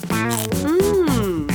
Hmm.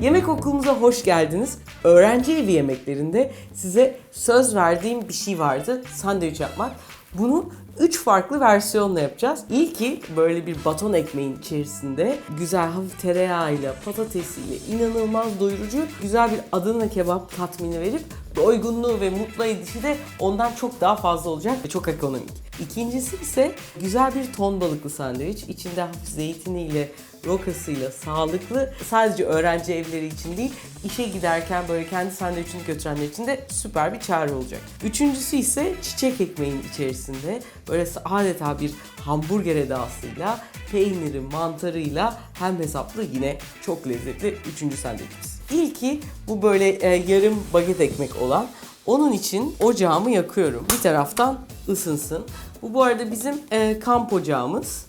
Yemek okulumuza hoş geldiniz. Öğrenci evi yemeklerinde size söz verdiğim bir şey vardı. Sandviç yapmak. Bunu 3 farklı versiyonla yapacağız. İlki böyle bir baton ekmeğin içerisinde güzel hafif tereyağıyla, patatesiyle inanılmaz doyurucu güzel bir Adana kebap tatmini verip doygunluğu ve mutlu edişi de ondan çok daha fazla olacak ve çok ekonomik. İkincisi ise güzel bir ton balıklı sandviç. İçinde hafif zeytiniyle, rokasıyla sağlıklı. Sadece öğrenci evleri için değil, işe giderken böyle kendi sandviçini götürenler için de süper bir çare olacak. Üçüncüsü ise çiçek ekmeğin içerisinde böyle adeta bir hamburger edasıyla, peyniri, mantarıyla hem hesaplı yine çok lezzetli üçüncü sandviçimiz. İlki bu böyle e, yarım baget ekmek olan. Onun için ocağımı yakıyorum. Bir taraftan ısınsın. Bu bu arada bizim e, kamp ocağımız.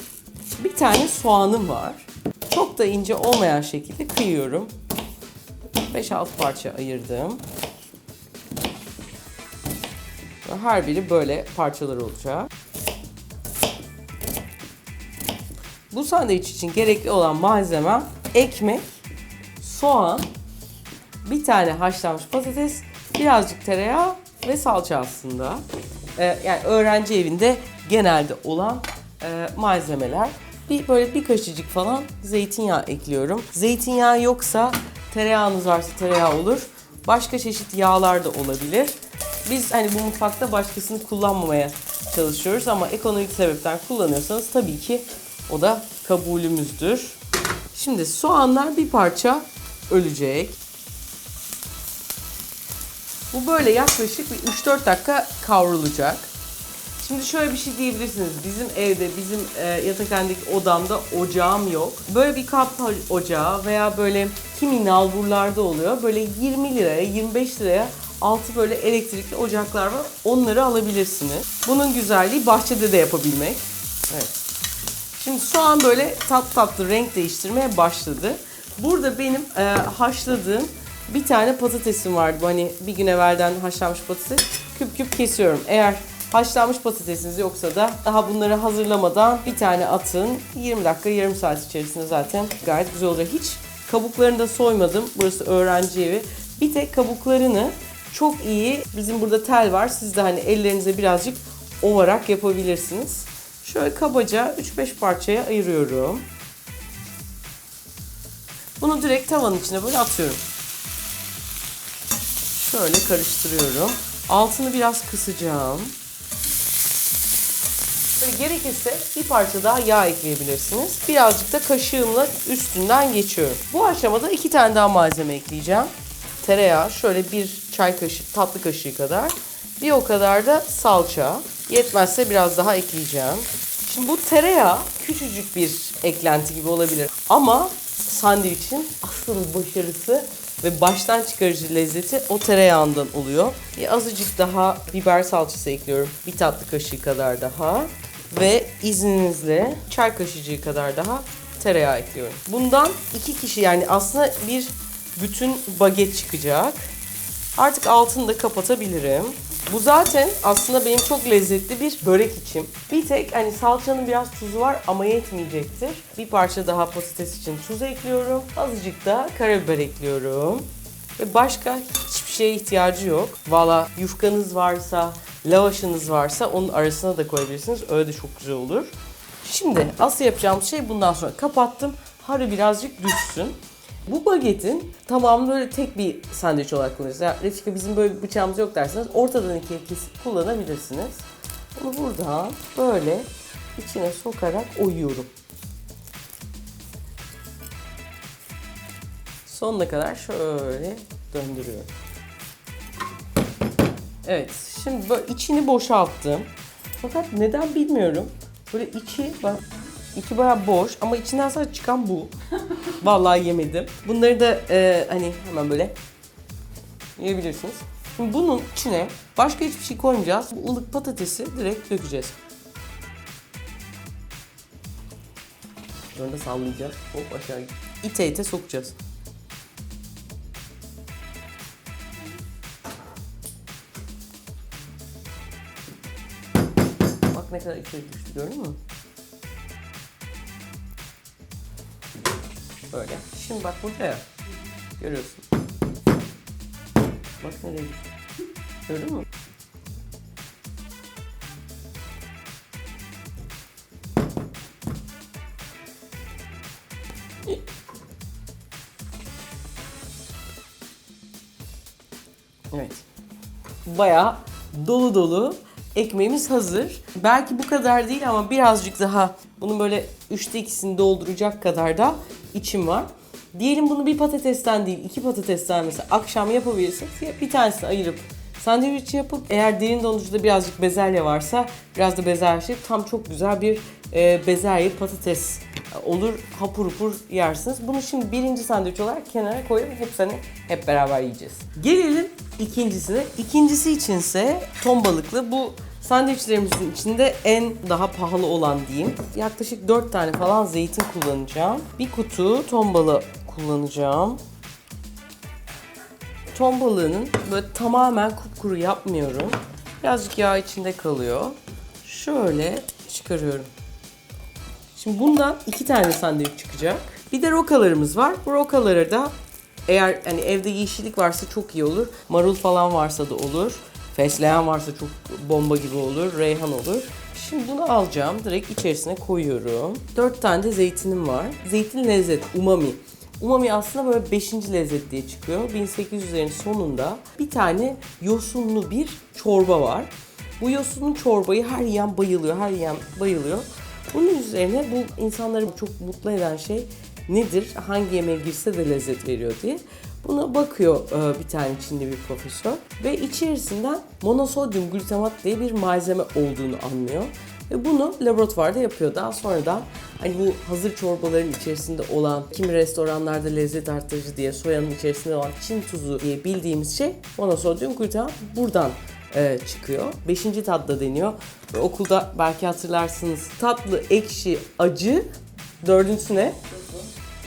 Bir tane soğanım var. Çok da ince olmayan şekilde kıyıyorum. 5-6 parça ayırdım. Her biri böyle parçalar olacak. Bu sandviç için gerekli olan malzeme ekmek, soğan, bir tane haşlanmış patates, birazcık tereyağı ve salça aslında. Ee, yani öğrenci evinde genelde olan e, malzemeler. Bir böyle bir kaşıcık falan zeytinyağı ekliyorum. Zeytinyağı yoksa tereyağınız varsa tereyağı olur. Başka çeşit yağlar da olabilir. Biz hani bu mutfakta başkasını kullanmamaya çalışıyoruz ama ekonomik sebepten kullanıyorsanız tabii ki o da kabulümüzdür. Şimdi soğanlar bir parça ölecek. Bu böyle yaklaşık bir 3-4 dakika kavrulacak. Şimdi şöyle bir şey diyebilirsiniz. Bizim evde, bizim e, yatakhanedeki odamda ocağım yok. Böyle bir kap ocağı veya böyle kimi nalburlarda oluyor. Böyle 20 liraya, 25 liraya altı böyle elektrikli ocaklar var. Onları alabilirsiniz. Bunun güzelliği bahçede de yapabilmek. Evet. Şimdi soğan böyle tat tatlı renk değiştirmeye başladı. Burada benim e, haşladığım bir tane patatesim vardı. Bu hani bir gün evvelden haşlanmış patates. Küp küp kesiyorum. Eğer haşlanmış patatesiniz yoksa da daha bunları hazırlamadan bir tane atın. 20 dakika, yarım saat içerisinde zaten gayet güzel olacak. Hiç kabuklarını da soymadım. Burası öğrenci evi. Bir tek kabuklarını çok iyi, bizim burada tel var. Siz de hani ellerinize birazcık ovarak yapabilirsiniz. Şöyle kabaca 3-5 parçaya ayırıyorum. Bunu direkt tavanın içine böyle atıyorum. Şöyle karıştırıyorum. Altını biraz kısacağım. Böyle gerekirse bir parça daha yağ ekleyebilirsiniz. Birazcık da kaşığımla üstünden geçiyorum. Bu aşamada iki tane daha malzeme ekleyeceğim. Tereyağı şöyle bir çay kaşığı, tatlı kaşığı kadar. Bir o kadar da salça. Yetmezse biraz daha ekleyeceğim. Şimdi bu tereyağı küçücük bir eklenti gibi olabilir. Ama sandviçin asıl başarısı ve baştan çıkarıcı lezzeti o tereyağından oluyor. Bir azıcık daha biber salçası ekliyorum. Bir tatlı kaşığı kadar daha. Ve izninizle çay kaşığı kadar daha tereyağı ekliyorum. Bundan iki kişi yani aslında bir bütün baget çıkacak. Artık altını da kapatabilirim. Bu zaten aslında benim çok lezzetli bir börek içim. Bir tek hani salçanın biraz tuzu var ama yetmeyecektir. Bir parça daha patates için tuz ekliyorum. Azıcık da karabiber ekliyorum. Ve başka hiçbir şeye ihtiyacı yok. Valla yufkanız varsa, lavaşınız varsa onun arasına da koyabilirsiniz. Öyle de çok güzel olur. Şimdi asıl yapacağımız şey bundan sonra kapattım. Harı birazcık düşsün. Bu bagetin tamamını böyle tek bir sandviç olarak kullanıyoruz. Ya Refika bizim böyle bir bıçağımız yok derseniz ortadan ikiye kesip kullanabilirsiniz. Bunu buradan böyle içine sokarak oyuyorum. Sonuna kadar şöyle döndürüyorum. Evet, şimdi böyle içini boşalttım. Fakat neden bilmiyorum. Böyle içi bak içi bayağı boş ama içinden sadece çıkan bu. Vallahi yemedim. Bunları da e, hani hemen böyle yiyebilirsiniz. Şimdi bunun içine başka hiçbir şey koymayacağız. Bu ılık patatesi direkt dökeceğiz. Sonra da sallayacağız. Hop aşağı ite ite sokacağız. Bak ne kadar içeri düştü gördün mü? Böyle. Şimdi bak burada ya. Görüyorsun. Bak nereye gitti. Gördün mü? Evet. Bayağı dolu dolu ekmeğimiz hazır. Belki bu kadar değil ama birazcık daha bunun böyle üçte ikisini dolduracak kadar da içim var. Diyelim bunu bir patatesten değil iki patatesten mesela akşam yapabilirsek ya bir tanesini ayırıp sandviç yapıp eğer derin dondurucuda birazcık bezelye varsa biraz da bezelye şey tam çok güzel bir e, bezelye patates olur hapur hapur yersiniz. Bunu şimdi birinci sandviç olarak kenara koyup hepsini hep beraber yiyeceğiz. Gelelim ikincisine. İkincisi içinse ton balıklı. Bu sandviçlerimizin içinde en daha pahalı olan diyeyim. Yaklaşık 4 tane falan zeytin kullanacağım. Bir kutu ton balığı kullanacağım. Ton balığının böyle tamamen kupkuru yapmıyorum. Birazcık yağ içinde kalıyor. Şöyle çıkarıyorum. Şimdi bundan iki tane sandviç çıkacak. Bir de rokalarımız var. Bu rokaları da eğer hani evde yeşillik varsa çok iyi olur. Marul falan varsa da olur. Fesleğen varsa çok bomba gibi olur. Reyhan olur. Şimdi bunu alacağım. Direkt içerisine koyuyorum. Dört tane de zeytinim var. Zeytin lezzet, umami. Umami aslında böyle 5. lezzet diye çıkıyor. 1800'lerin sonunda bir tane yosunlu bir çorba var. Bu yosunlu çorbayı her yiyen bayılıyor, her yiyen bayılıyor. Bunun üzerine bu insanları çok mutlu eden şey nedir? Hangi yemeğe girse de lezzet veriyor diye. Buna bakıyor e, bir tane Çinli bir profesör ve içerisinden monosodyum glutamat diye bir malzeme olduğunu anlıyor. Ve bunu laboratuvarda yapıyor. Daha sonradan hani bu hazır çorbaların içerisinde olan kimi restoranlarda lezzet arttırıcı diye soyanın içerisinde olan Çin tuzu diye bildiğimiz şey monosodyum glutamat buradan e, çıkıyor. Beşinci tadda deniyor. Ve okulda belki hatırlarsınız tatlı, ekşi, acı. Dördüncüsü ne?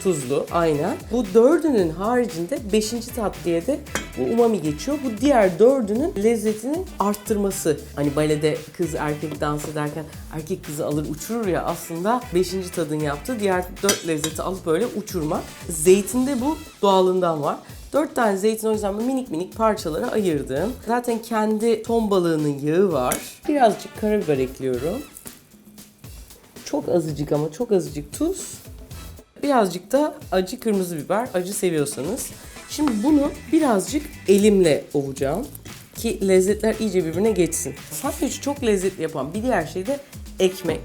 Tuzlu, aynen. Bu dördünün haricinde beşinci tat diye de bu umami geçiyor. Bu diğer dördünün lezzetini arttırması. Hani balede kız erkek dans ederken erkek kızı alır uçurur ya aslında beşinci tadın yaptığı diğer dört lezzeti alıp böyle uçurmak. Zeytinde bu doğalından var. Dört tane zeytin o yüzden minik minik parçalara ayırdım. Zaten kendi ton balığının yağı var. Birazcık karabiber ekliyorum. Çok azıcık ama çok azıcık tuz. Birazcık da acı kırmızı biber. Acı seviyorsanız. Şimdi bunu birazcık elimle ovacağım. Ki lezzetler iyice birbirine geçsin. Sandviçi çok lezzetli yapan bir diğer şey de ekmek.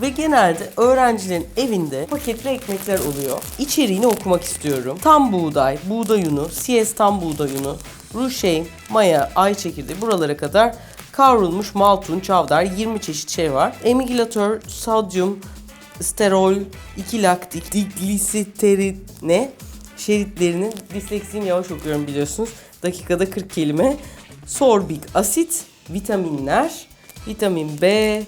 Ve genelde öğrencilerin evinde paketli ekmekler oluyor. İçeriğini okumak istiyorum. Tam buğday, buğday unu, CS tam buğday unu, ruşey, maya, ay çekirdeği buralara kadar kavrulmuş maltun, çavdar 20 çeşit şey var. Emigilatör, sodyum, sterol, 2 laktik, diglisiterine şeritlerinin disleksiyim yavaş okuyorum biliyorsunuz. Dakikada 40 kelime. Sorbik asit, vitaminler, vitamin B,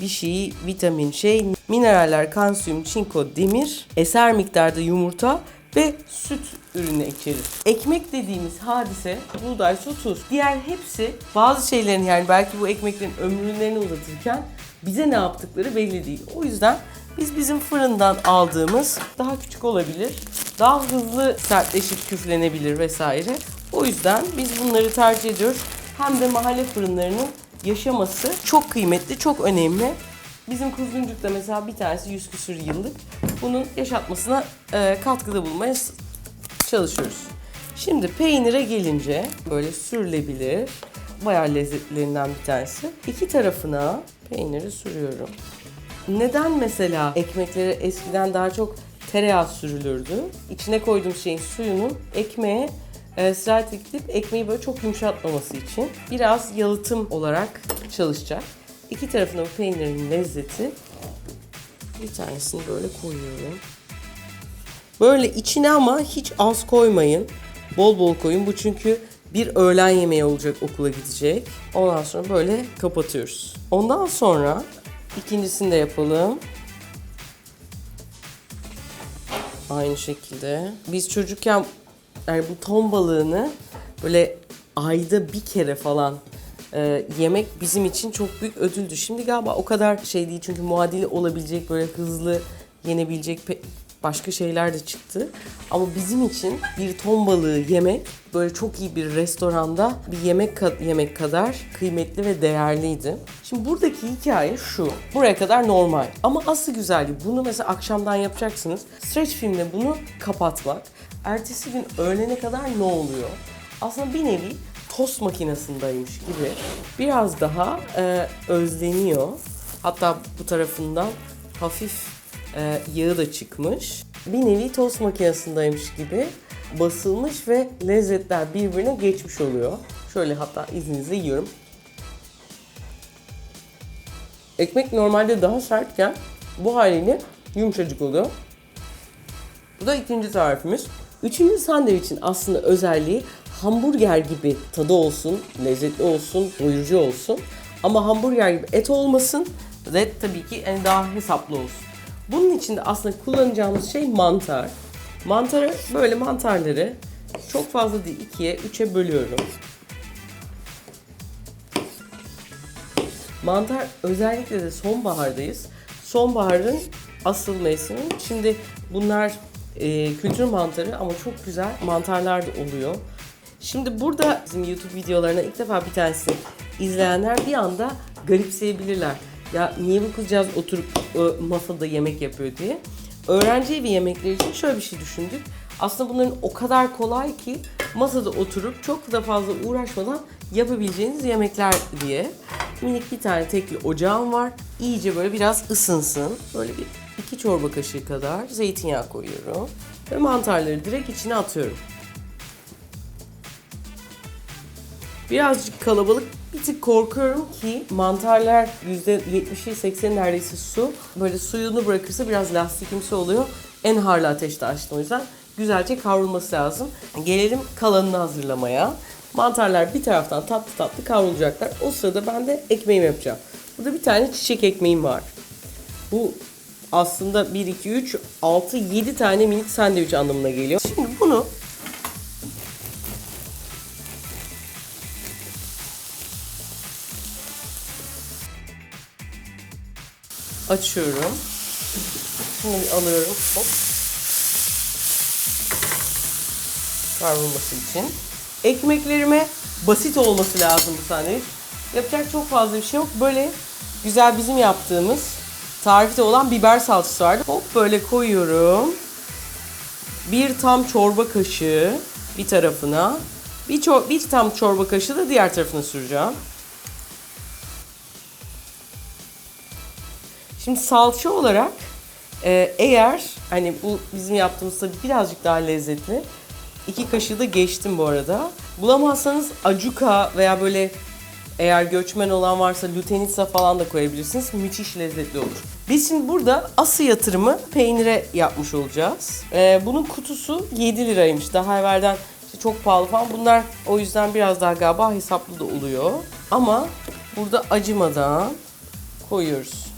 bir şey, vitamin şey, mineraller, kalsiyum, çinko, demir, eser miktarda yumurta ve süt ürünü içerir. Ekmek dediğimiz hadise buğday, su, tuz. Diğer hepsi bazı şeylerin yani belki bu ekmeklerin ömürlerini uzatırken bize ne yaptıkları belli değil. O yüzden biz bizim fırından aldığımız daha küçük olabilir, daha hızlı sertleşip küflenebilir vesaire. O yüzden biz bunları tercih ediyoruz. Hem de mahalle fırınlarının yaşaması çok kıymetli, çok önemli. Bizim Kuzguncuk'ta mesela bir tanesi 100 küsür yıllık. Bunun yaşatmasına e, katkıda bulmaya çalışıyoruz. Şimdi peynire gelince böyle sürülebilir. Bayağı lezzetlerinden bir tanesi. İki tarafına peyniri sürüyorum. Neden mesela ekmeklere eskiden daha çok tereyağı sürülürdü? İçine koyduğum şeyin suyunu ekmeğe e, sirayet edip ekmeği böyle çok yumuşatmaması için biraz yalıtım olarak çalışacak. İki tarafına bu peynirin lezzeti bir tanesini böyle koyuyorum. Böyle içine ama hiç az koymayın. Bol bol koyun. Bu çünkü bir öğlen yemeği olacak okula gidecek. Ondan sonra böyle kapatıyoruz. Ondan sonra ikincisini de yapalım. Aynı şekilde. Biz çocukken yani bu ton balığını böyle ayda bir kere falan e, yemek bizim için çok büyük ödüldü. Şimdi galiba o kadar şey değil çünkü muadili olabilecek böyle hızlı yenebilecek Başka şeyler de çıktı. Ama bizim için bir ton balığı yemek böyle çok iyi bir restoranda bir yemek ka- yemek kadar kıymetli ve değerliydi. Şimdi buradaki hikaye şu. Buraya kadar normal. Ama asıl güzelliği bunu mesela akşamdan yapacaksınız. Stretch filmle bunu kapatmak. Ertesi gün öğlene kadar ne oluyor? Aslında bir nevi tost makinesindeymiş gibi biraz daha e, özleniyor. Hatta bu tarafından hafif e, yağı da çıkmış. Bir nevi tost makinesindeymiş gibi basılmış ve lezzetler birbirine geçmiş oluyor. Şöyle hatta izninizle yiyorum. Ekmek normalde daha sertken bu haliyle yumuşacık oluyor. Bu da ikinci tarifimiz. Üçüncü sandviçin aslında özelliği hamburger gibi tadı olsun, lezzetli olsun, doyurucu olsun. Ama hamburger gibi et olmasın ve tabii ki yani daha hesaplı olsun. Bunun için de aslında kullanacağımız şey mantar. Mantarı böyle mantarları çok fazla değil ikiye, üçe bölüyorum. Mantar özellikle de sonbahardayız. Sonbaharın asıl mevsimi. Şimdi bunlar e, kültür mantarı ama çok güzel mantarlar da oluyor. Şimdi burada bizim YouTube videolarına ilk defa bir tanesini izleyenler bir anda garipseyebilirler. Ya niye bu kızcağız oturup e, masada yemek yapıyor diye. Öğrenci evi yemekleri için şöyle bir şey düşündük. Aslında bunların o kadar kolay ki masada oturup çok da fazla uğraşmadan yapabileceğiniz yemekler diye. Minik bir tane tekli ocağım var. İyice böyle biraz ısınsın. Böyle bir iki çorba kaşığı kadar zeytinyağı koyuyorum. Ve mantarları direkt içine atıyorum. Birazcık kalabalık. Bir tık korkuyorum ki mantarlar %70'i 80'i neredeyse su. Böyle suyunu bırakırsa biraz lastikimsi oluyor. En harlı ateşte açtım o yüzden. Güzelce kavrulması lazım. Gelelim kalanını hazırlamaya. Mantarlar bir taraftan tatlı tatlı kavrulacaklar. O sırada ben de ekmeğimi yapacağım. Burada bir tane çiçek ekmeğim var. Bu aslında 1, 2, 3, 6, 7 tane minik sandviç anlamına geliyor. Şimdi bunu açıyorum. Bir alıyorum. Hop. Kavrulması için. Ekmeklerime basit olması lazım bu sandviç. Yapacak çok fazla bir şey yok. Böyle güzel bizim yaptığımız tarifte olan biber salçası vardı. Hop böyle koyuyorum. Bir tam çorba kaşığı bir tarafına. Bir, çor- bir tam çorba kaşığı da diğer tarafına süreceğim. Şimdi salça olarak e, eğer hani bu bizim yaptığımız tabii birazcık daha lezzetli. İki kaşığı da geçtim bu arada. Bulamazsanız acuka veya böyle eğer göçmen olan varsa lutenitsa falan da koyabilirsiniz. Müthiş lezzetli olur. Biz şimdi burada asıl yatırımı peynire yapmış olacağız. Ee, bunun kutusu 7 liraymış. Daha evvelden işte çok pahalı falan. Bunlar o yüzden biraz daha galiba hesaplı da oluyor. Ama burada acımadan koyuyoruz.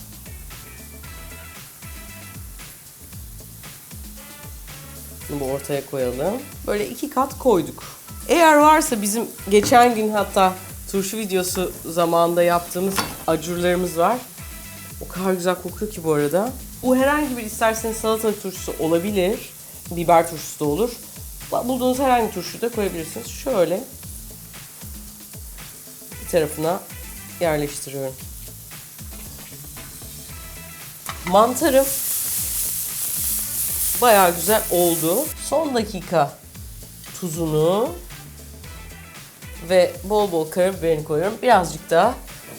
Bunu ortaya koyalım. Böyle iki kat koyduk. Eğer varsa bizim geçen gün hatta turşu videosu zamanında yaptığımız acurlarımız var. O kadar güzel kokuyor ki bu arada. Bu herhangi bir isterseniz salatalık turşusu olabilir. Biber turşusu da olur. Bulduğunuz herhangi bir turşuyu da koyabilirsiniz. Şöyle bir tarafına yerleştiriyorum. Mantarım bayağı güzel oldu. Son dakika tuzunu ve bol bol karabiberini koyuyorum. Birazcık da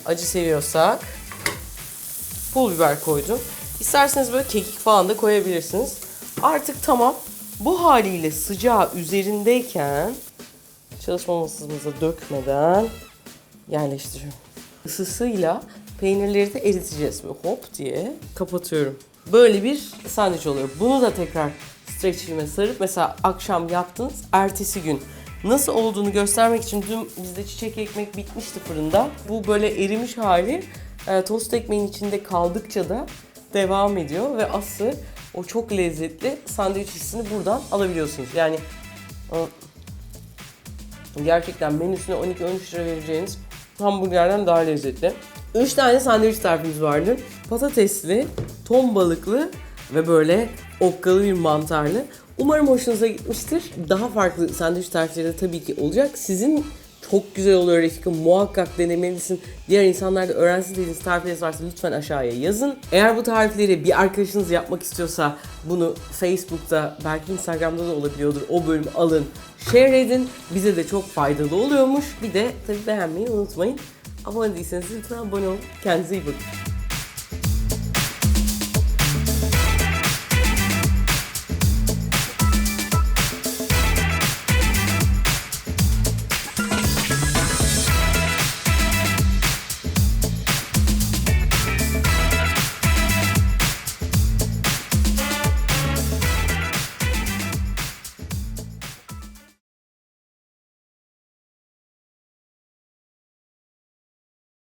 acı seviyorsak pul biber koydum. İsterseniz böyle kekik falan da koyabilirsiniz. Artık tamam. Bu haliyle sıcağı üzerindeyken çalışma masamıza dökmeden yerleştiriyorum. Isısıyla peynirleri de eriteceğiz. Böyle hop diye kapatıyorum. Böyle bir sandviç oluyor. Bunu da tekrar streç filme sarıp mesela akşam yaptınız, ertesi gün nasıl olduğunu göstermek için dün bizde çiçek ekmek bitmişti fırında. Bu böyle erimiş hali e, tost ekmeğin içinde kaldıkça da devam ediyor ve aslı o çok lezzetli sandviç hissini buradan alabiliyorsunuz. Yani o, gerçekten menüsüne 12-13 lira vereceğiniz hamburgerden daha lezzetli. 3 tane sandviç tarifimiz vardı. Patatesli, ton balıklı ve böyle okkalı bir mantarlı. Umarım hoşunuza gitmiştir. Daha farklı sandviç tarifleri de tabii ki olacak. Sizin çok güzel oluyor Refika. Muhakkak denemelisin. Diğer insanlar da öğrensin dediğiniz tarifleriniz varsa lütfen aşağıya yazın. Eğer bu tarifleri bir arkadaşınız yapmak istiyorsa bunu Facebook'ta belki Instagram'da da olabiliyordur. O bölümü alın, share edin. Bize de çok faydalı oluyormuş. Bir de tabii beğenmeyi unutmayın. Abone değilseniz lütfen abone olun. Kendinize iyi bakın.